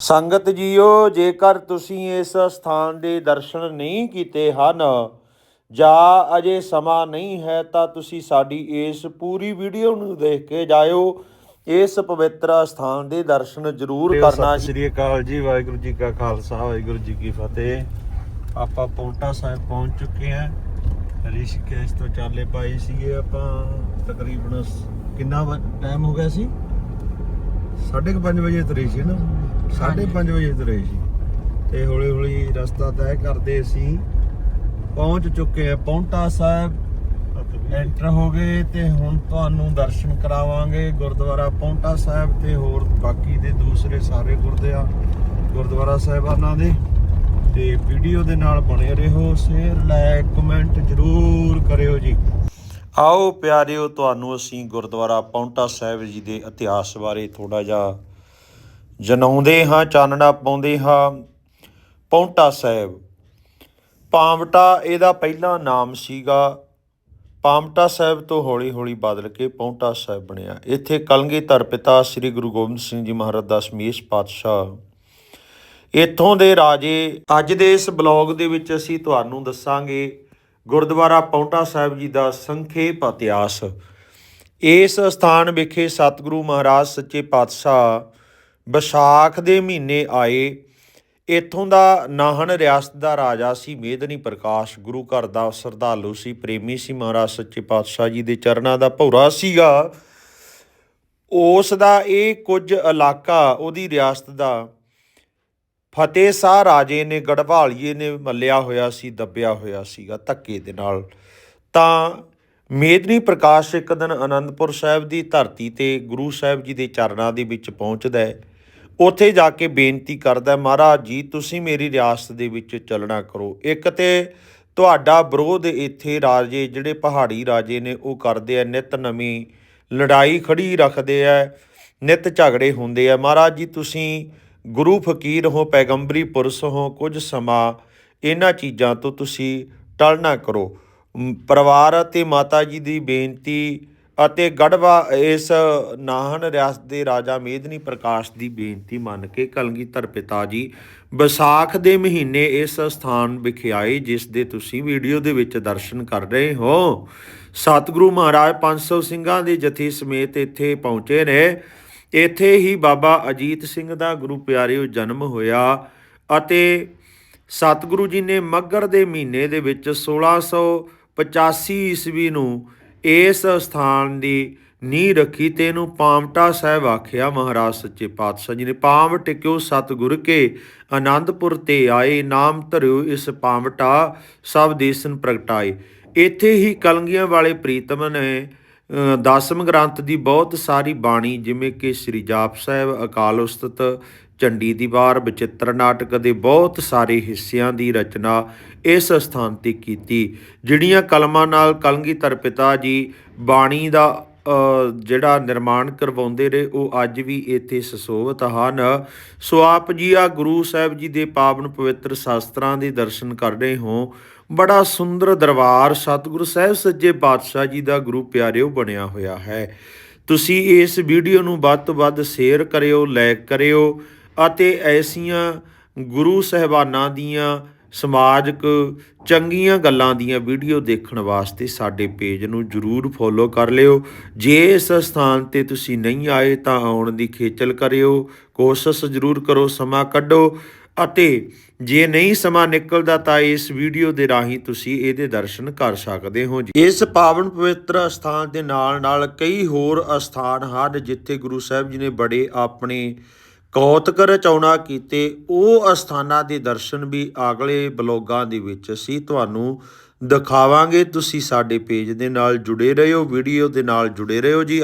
ਸੰਗਤ ਜੀਓ ਜੇਕਰ ਤੁਸੀਂ ਇਸ ਸਥਾਨ ਦੇ ਦਰਸ਼ਨ ਨਹੀਂ ਕੀਤੇ ਹਨ ਜਾਂ ਅਜੇ ਸਮਾਂ ਨਹੀਂ ਹੈ ਤਾਂ ਤੁਸੀਂ ਸਾਡੀ ਇਸ ਪੂਰੀ ਵੀਡੀਓ ਨੂੰ ਦੇਖ ਕੇ ਜਾਇਓ। ਇਸ ਪਵਿੱਤਰ ਸਥਾਨ ਦੇ ਦਰਸ਼ਨ ਜ਼ਰੂਰ ਕਰਨਾ ਸਤਿ ਸ੍ਰੀ ਅਕਾਲ ਜੀ ਵਾਹਿਗੁਰੂ ਜੀ ਕਾ ਖਾਲਸਾ ਵਾਹਿਗੁਰੂ ਜੀ ਕੀ ਫਤਿਹ। ਆਪਾਂ ਪੌਂਟਾ ਸਾਹਿਬ ਪਹੁੰਚ ਚੁੱਕੇ ਹਾਂ। ਰਿਸ਼ੀਕੇਸ਼ ਤੋਂ ਚਾਲੇ ਪਾਈ ਸੀਗੇ ਆਪਾਂ ਤਕਰੀਬਨ ਕਿੰਨਾ ਟਾਈਮ ਹੋ ਗਿਆ ਸੀ? 5:30 ਵਜੇ ਤੁਰੇ ਸੀ ਨਾ। 5:30 ਵਜੇ ਤੁਰੇ ਸੀ। ਤੇ ਹੌਲੀ ਹੌਲੀ ਰਸਤਾ ਤੈਅ ਕਰਦੇ ਸੀ। ਪਹੁੰਚ ਚੁੱਕੇ ਆ ਪੌਂਟਾ ਸਾਹਿਬ। ਐਂਟਰ ਹੋ ਗਏ ਤੇ ਹੁਣ ਤੁਹਾਨੂੰ ਦਰਸ਼ਨ ਕਰਾਵਾਂਗੇ ਗੁਰਦੁਆਰਾ ਪੌਂਟਾ ਸਾਹਿਬ ਤੇ ਹੋਰ ਬਾਕੀ ਦੇ ਦੂਸਰੇ ਸਾਰੇ ਗੁਰਦੁਆ ਗੁਰਦੁਆਰਾ ਸਾਹਿਬਾਨਾਂ ਦੇ। ਤੇ ਵੀਡੀਓ ਦੇ ਨਾਲ ਬਣੇ ਰਹੋ ਸ਼ੇਅਰ ਲਾਈਕ ਕਮੈਂਟ ਜਰੂਰ ਕਰਿਓ ਜੀ। ਆਓ ਪਿਆਰਿਓ ਤੁਹਾਨੂੰ ਅਸੀਂ ਗੁਰਦੁਆਰਾ ਪੌਂਟਾ ਸਾਹਿਬ ਜੀ ਦੇ ਇਤਿਹਾਸ ਬਾਰੇ ਥੋੜਾ ਜਿਹਾ ਜਨਾਉਂਦੇ ਹਾਂ, ਚਾਨਣਾ ਪਾਉਂਦੇ ਹਾਂ, ਪੌਂਟਾ ਸਾਹਿਬ। ਪਾਵਟਾ ਇਹਦਾ ਪਹਿਲਾ ਨਾਮ ਸੀਗਾ। ਪਾਮਟਾ ਸਾਹਿਬ ਤੋਂ ਹੌਲੀ-ਹੌਲੀ ਬਦਲ ਕੇ ਪੌਂਟਾ ਸਾਹਿਬ ਬਣਿਆ। ਇੱਥੇ ਕਲਗੀਧਰ ਪਿਤਾ ਸ੍ਰੀ ਗੁਰੂ ਗੋਬਿੰਦ ਸਿੰਘ ਜੀ ਮਹਾਰਾਜ ਦਾ ਸਮੇਸ਼ ਪਾਤਸ਼ਾਹ। ਇੱਥੋਂ ਦੇ ਰਾਜੇ, ਅੱਜ ਦੇ ਇਸ ਬਲੌਗ ਦੇ ਵਿੱਚ ਅਸੀਂ ਤੁਹਾਨੂੰ ਦੱਸਾਂਗੇ ਗੁਰਦੁਆਰਾ ਪੌਂਟਾ ਸਾਹਿਬ ਜੀ ਦਾ ਸੰਖੇਪ ਇਤਿਹਾਸ। ਇਸ ਸਥਾਨ ਵਿਖੇ ਸਤਿਗੁਰੂ ਮਹਾਰਾਜ ਸੱਚੇ ਪਾਤਸ਼ਾਹ ਵਿਸਾਖ ਦੇ ਮਹੀਨੇ ਆਏ, ਇੱਥੋਂ ਦਾ ਨਾਹਣ ਰਿਆਸਤ ਦਾ ਰਾਜਾ ਸੀ, ਮੇਦਨੀ ਪ੍ਰਕਾਸ਼ ਗੁਰੂ ਘਰ ਦਾ ਸਰਧਾਲੂ ਸੀ, ਪ੍ਰੇਮੀ ਸੀ, ਮਹਾਰਾਜ ਸੱਚੇ ਪਾਤਸ਼ਾਹ ਜੀ ਦੇ ਚਰਨਾਂ ਦਾ ਭੌਰਾ ਸੀਗਾ। ਉਸ ਦਾ ਇਹ ਕੁਝ ਇਲਾਕਾ, ਉਹਦੀ ਰਿਆਸਤ ਦਾ ਫਤਿਹ ਸਾਹ ਰਾਜੇ ਨੇ, ਗੜਵਾਲੀਏ ਨੇ ਮੱਲਿਆ ਹੋਇਆ ਸੀ, ਦੱਬਿਆ ਹੋਇਆ ਸੀਗਾ ਧੱਕੇ ਦੇ ਨਾਲ। ਤਾਂ ਮੇਦਨੀ ਪ੍ਰਕਾਸ਼ ਇੱਕ ਦਿਨ ਆਨੰਦਪੁਰ ਸਾਹਿਬ ਦੀ ਧਰਤੀ ਤੇ ਗੁਰੂ ਸਾਹਿਬ ਜੀ ਦੇ ਚਰਨਾਂ ਦੇ ਵਿੱਚ ਪਹੁੰਚਦਾ ਹੈ। ਉੱਥੇ ਜਾ ਕੇ ਬੇਨਤੀ ਕਰਦਾ ਮਹਾਰਾਜ ਜੀ, ਤੁਸੀਂ ਮੇਰੀ ਰਿਆਸਤ ਦੇ ਵਿੱਚ ਚੱਲਣਾ ਕਰੋ। ਇੱਕ ਤੇ ਤੁਹਾਡਾ ਵਿਰੋਧ ਇੱਥੇ ਰਾਜੇ, ਜਿਹੜੇ ਪਹਾੜੀ ਰਾਜੇ ਨੇ, ਉਹ ਕਰਦੇ ਆ। ਨਿਤ ਨਵੀਂ ਲੜਾਈ ਖੜੀ ਰੱਖਦੇ ਆ, ਨਿਤ ਝਗੜੇ ਹੁੰਦੇ ਆ। ਮਹਾਰਾਜ ਜੀ, ਤੁਸੀਂ ਗੁਰੂ ਫਕੀਰ ਹੋ, ਪੈਗੰਬਰੀ ਪੁਰਸ਼ ਹੋ, ਕੁਝ ਸਮਾਂ ਇਹਨਾਂ ਚੀਜ਼ਾਂ ਤੋਂ ਤੁਸੀਂ ਟਲਣਾ ਕਰੋ। ਪਰਿਵਾਰ ਅਤੇ ਮਾਤਾ ਜੀ ਦੀ ਬੇਨਤੀ ਅਤੇ ਗੜਵਾ ਇਸ ਨਾਹਨ ਰਿਆਸਤ ਦੇ ਰਾਜਾ ਮੇਦਨੀ ਪ੍ਰਕਾਸ਼ ਦੀ ਬੇਨਤੀ ਮੰਨ ਕੇ ਕਲਗੀਧਰ ਪਿਤਾ ਜੀ, ਵਿਸਾਖ ਦੇ ਮਹੀਨੇ ਇਸ ਸਥਾਨ ਵਿਖੇ ਆਏ, ਜਿਸ ਦੇ ਤੁਸੀਂ ਵੀਡੀਓ ਦੇ ਵਿੱਚ ਦਰਸ਼ਨ ਕਰ ਰਹੇ ਹੋ। ਸਤਿਗੁਰੂ ਮਹਾਰਾਜ 500 ਸਿੰਘਾਂ ਦੇ ਜਥੇ ਸਮੇਤ ਇੱਥੇ ਪਹੁੰਚੇ ਨੇ। ਇੱਥੇ ਹੀ ਬਾਬਾ ਅਜੀਤ ਸਿੰਘ ਦਾ ਗੁਰੂ ਪਿਆਰਿਓ ਜਨਮ ਹੋਇਆ ਅਤੇ ਸਤਿਗੁਰੂ ਜੀ ਨੇ ਮੱਗਰ ਦੇ ਮਹੀਨੇ ਦੇ ਵਿੱਚ 1685 ਈਸਵੀ ਨੂੰ ਇਸ ਸਥਾਨ ਦੀ ਨੀਂਹ ਰੱਖੀ ਤੇ ਇਹਨੂੰ ਪਾਮਟਾ ਸਾਹਿਬ ਆਖਿਆ ਮਹਾਰਾਜ ਸੱਚੇ ਪਾਤਸ਼ਾਹ ਜੀ ਨੇ ਪਾਮ ਟਿਕਿਓ ਸਤਿਗੁਰ ਕੇ ਆਨੰਦਪੁਰ ਤੇ ਆਏ ਨਾਮ ਧਰਿਓ ਇਸ ਪਾਮਟਾ ਸਭ ਦੇਸਨ ਪ੍ਰਗਟਾਏ। ਇੱਥੇ ਹੀ ਕਲੰਗੀਆਂ ਵਾਲੇ ਪ੍ਰੀਤਮ ਨੇ ਅ, ਦਸਮ ਗ੍ਰੰਥ ਦੀ ਬਹੁਤ ਸਾਰੀ ਬਾਣੀ ਜਿਵੇਂ ਕਿ ਸ੍ਰੀ ਜਾਪ ਸਾਹਿਬ ਅਕਾਲ ਉਸਤਤ ਝੰਡੀ ਦੀ ਵਾਰ ਬਚਿੱਤਰ ਨਾਟਕ ਦੇ ਬਹੁਤ ਸਾਰੇ ਹਿੱਸਿਆਂ ਦੀ ਰਚਨਾ ਇਸ ਸਥਾਨ ਤੇ ਕੀਤੀ, ਜਿਹੜੀਆਂ ਕਲਮਾਂ ਨਾਲ ਕਲਗੀਧਰ ਪਿਤਾ ਜੀ ਬਾਣੀ ਦਾ ਜਿਹੜਾ ਨਿਰਮਾਣ ਕਰਵਾਉਂਦੇ ਰਹੇ, ਉਹ ਅੱਜ ਵੀ ਇੱਥੇ ਸੁਸ਼ੋਭਿਤ ਹਨ। ਸੋ ਆਪ ਜੀ ਆ ਗੁਰੂ ਸਾਹਿਬ ਜੀ ਦੇ ਪਾਵਨ ਪਵਿੱਤਰ ਸ਼ਾਸਤਰਾਂ ਦੇ ਦਰਸ਼ਨ ਕਰ ਰਹੇ ਹੋ। ਬੜਾ ਸੁੰਦਰ ਦਰਬਾਰ ਸਤਿਗੁਰੂ ਸਾਹਿਬ ਸੱਜੇ ਪਾਤਸ਼ਾਹ ਜੀ ਦਾ ਗੁਰੂ ਪਿਆਰਿਓ ਬਣਿਆ ਹੋਇਆ ਹੈ। ਤੁਸੀਂ ਇਸ ਵੀਡੀਓ ਨੂੰ ਵੱਧ ਤੋਂ ਵੱਧ ਸ਼ੇਅਰ ਕਰਿਓ, ਲਾਈਕ ਕਰਿਓ ਅਤੇ ਐਸੀਆਂ ਗੁਰੂ ਸਹਿਬਾਨਾਂ ਦੀਆਂ ਸਮਾਜਿਕ ਚੰਗੀਆਂ ਗੱਲਾਂ ਦੀਆਂ ਵੀਡੀਓ ਦੇਖਣ ਵਾਸਤੇ ਸਾਡੇ ਪੇਜ ਨੂੰ ਜਰੂਰ ਫੋਲੋ ਕਰ ਲਿਓ। ਜੇ ਇਸ ਸਥਾਨ ਤੇ ਤੁਸੀਂ ਨਹੀਂ ਆਏ ਤਾਂ ਆਉਣ ਦੀ ਖੇਚਲ ਕਰਿਓ, ਕੋਸ਼ਿਸ਼ ਜਰੂਰ ਕਰੋ ਸਮਾਂ ਕੱਢੋ ਅਤੇ ਜੇ ਨਹੀਂ ਸਮਾਂ ਨਿਕਲਦਾ ਤਾਂ ਇਸ ਵੀਡੀਓ ਦੇ ਰਾਹੀਂ ਤੁਸੀਂ ਇਹਦੇ ਦਰਸ਼ਨ ਕਰ ਸਕਦੇ ਹੋ ਜੀ। ਇਸ ਪਾਵਨ ਪਵਿੱਤਰ ਸਥਾਨ ਦੇ ਨਾਲ ਨਾਲ ਕਈ ਹੋਰ ਅਸਥਾਨ ਹਨ ਜਿੱਥੇ ਗੁਰੂ ਸਾਹਿਬ ਜੀ ਨੇ ਬੜੇ ਆਪਣੇ ਕੌਤਕ ਰਚਾਉਣਾ ਕੀਤੇ, ਉਹ ਅਸਥਾਨਾਂ ਦੇ ਦਰਸ਼ਨ ਵੀ ਅਗਲੇ ਬਲੌਗਾਂ ਦੇ ਵਿੱਚ ਅਸੀਂ ਤੁਹਾਨੂੰ ਦਿਖਾਵਾਂਗੇ। ਤੁਸੀਂ ਸਾਡੇ ਪੇਜ ਦੇ ਨਾਲ ਜੁੜੇ ਰਹੋ, ਵੀਡੀਓ ਦੇ ਨਾਲ ਜੁੜੇ ਰਹੋ ਜੀ।